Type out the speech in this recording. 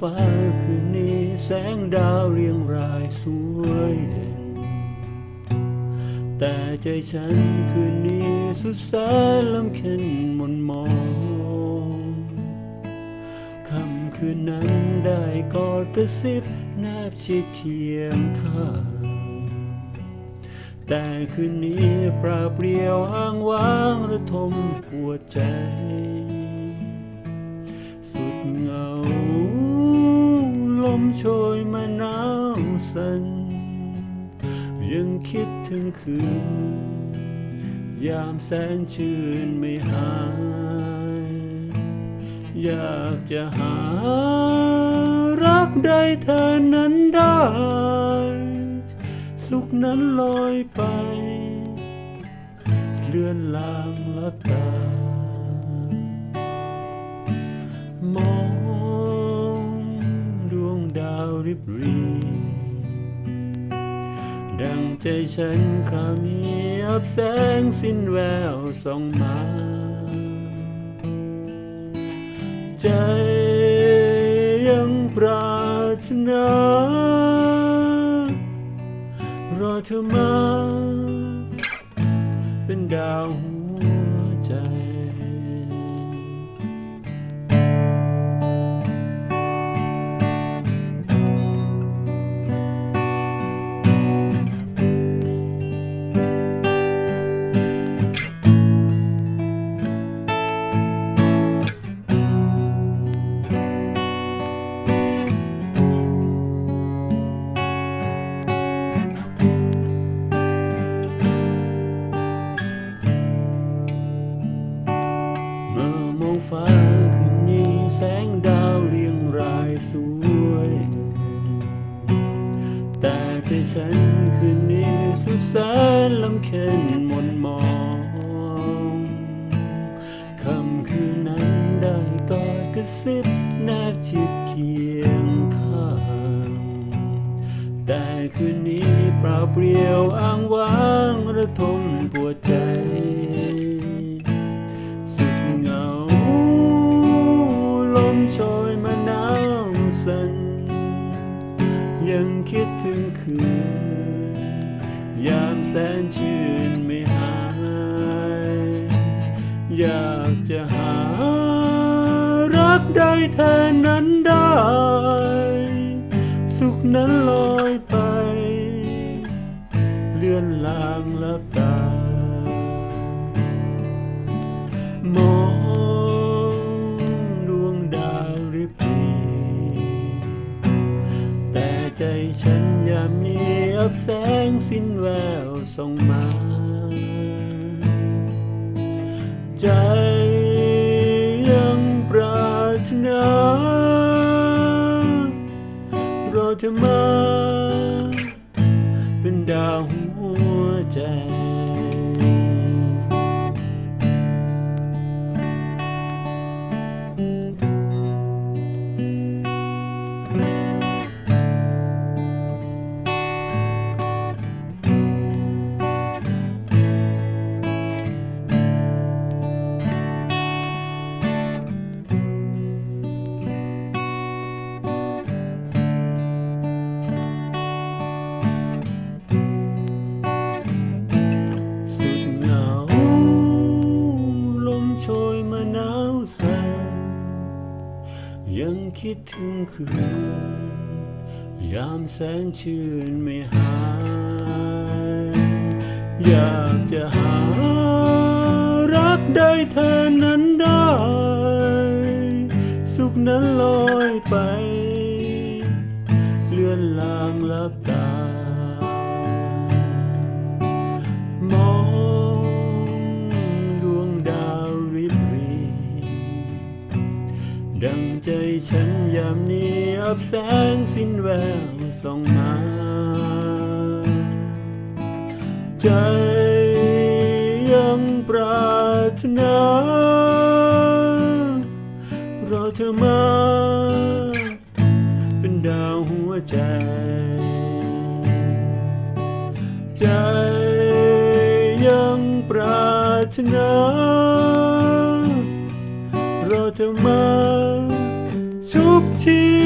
ฟ้าคืนนี้แสงดาวเรียงรายสวยเด่น แต่ใจฉันคืนนี้สุดแสนลำเค็นมนมองคำคืนนั้นได้กอดกระซิบแนบชิดเคียงข้างแต่คืนนี้ปล่าเปลี่ยวอ้างว้างระทมปวดใจ โชยมาหนาวสันยังคิดถึงคืน ยามแสนชื่นไม่หาย อยากจะหา รักได้เธอนั้นได้ สุขนั้นลอยไป เลื่อนลางลับตา บรี ดังใจฉันคราวนี้อับแสงสิ้นแววส่องมา ใจยังปรารถนารอเธอมา เป็นดาวหัวใจ ฟ้าคืนนี้แสงดาวเรียงรายสวยเด่นแต่ใจฉันคืนนี้สุดแสนลำเค็นมนมองคำคืนนั้นได้กอดกระซิบแนบชิดเคียงข้างแต่คืนนี้เปล่าเปลี่ยวอ้างว้างระทมปวดใจ คิดถึงคืน ยามแสนชื่นไม่หาย อยากจะหา รักได้เธอนั้นได้ สุขนั้นลอยไป เลื่อนลางลับตามอง ใจฉันยามนี้อับแสงสิ้นแววส่องมา ใจยังปรารถนารอเธอมา เป็นดาวหัวใจ ยมาหนาวสั่นยังคิดถึงคืน ยามแสนชื่นไม่หาย อยากจะหารักได้เธอนั้นได้ สุขนั้นลอยไป เลื่อนลางลับตา ดังใจฉันยามนี้อับแสงสิ้นแววส่องมา ใจยังปรารถนารอเธอมา เป็นดาวหัวใจ ใจยังปรารถนาเราจะมา to